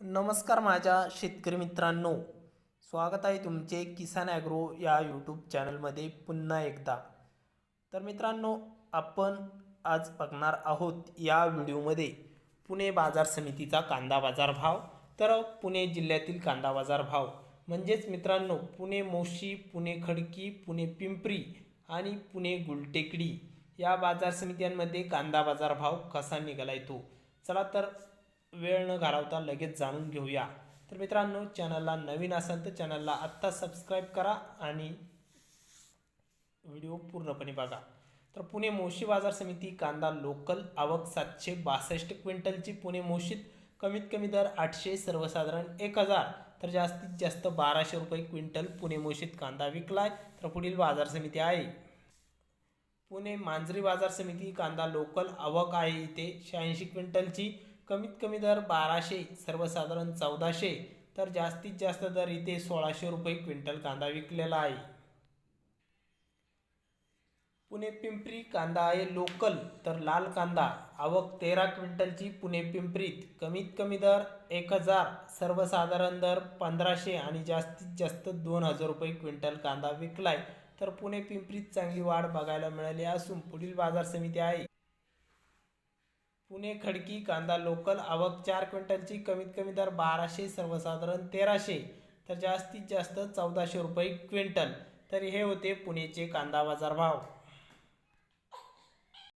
नमस्कार माझ्या शेतकरी मित्रांनो. स्वागत आहे तुमचे किसान ॲग्रो या यूट्यूब चॅनलमध्ये पुन्हा एकदा. तर मित्रांनो आपण आज बघणार आहोत या व्हिडिओमध्ये पुणे बाजार समितीचा कांदा बाजार भाव तर पुणे जिल्ह्यातील कांदा बाजार भाव. म्हणजेच मित्रांनो पुणे मोशी पुणे खडकी पुणे पिंपरी आणि पुणे गुलटेकडी या बाजार समित्यांमध्ये कांदा बाजार भाव कसा निघाला येतो चला तर वेळ न घालवता लगेच जाणून घेऊया. तर मित्रांनो चॅनलला नवीन असाल तर चॅनलला आत्ता सबस्क्राईब करा आणि व्हिडिओ पूर्णपणे बघा. तर पुणे मोशी बाजार समिती कांदा लोकल आवक सातशे बासष्ट क्विंटलची पुणे मोशीत कमीत कमी दर आठशे सर्वसाधारण एक हजार. तर जास्तीत जास्त बाराशे रुपये क्विंटल पुणे मोशीत कांदा विकलाय. तर पुढील बाजार समिती आहे. पुणे मांजरी बाजार समिती कांदा लोकल आवक आहे इथे शहाऐंशी क्विंटलची. कमीत कमी दर बाराशे सर्वसाधारण चौदाशे तर जास्तीत जास्त दर इथे सोळाशे रुपये क्विंटल कांदा विकलेला आहे. पुणे पिंपरी कांदा आहे लोकल तर लाल कांदा आवक तेरा क्विंटलची पुणे पिंपरीत. कमीत कमी दर एक हजार सर्वसाधारण दर पंधराशे आणि जास्तीत जास्त दोन हजार रुपये क्विंटल कांदा विकलाय. तर पुणे पिंपरीत चांगली वाढ बघायला मिळाली असून पुढील बाजार समिती आहे. पुणे खडकी कांदा लोकल आवक चार क्विंटलची कमीत कमी दर बाराशे सर्वसाधारण तेराशे तर जास्तीत जास्त चौदाशे रुपये क्विंटल. तर हे होते पुणेचे कांदा बाजार भाव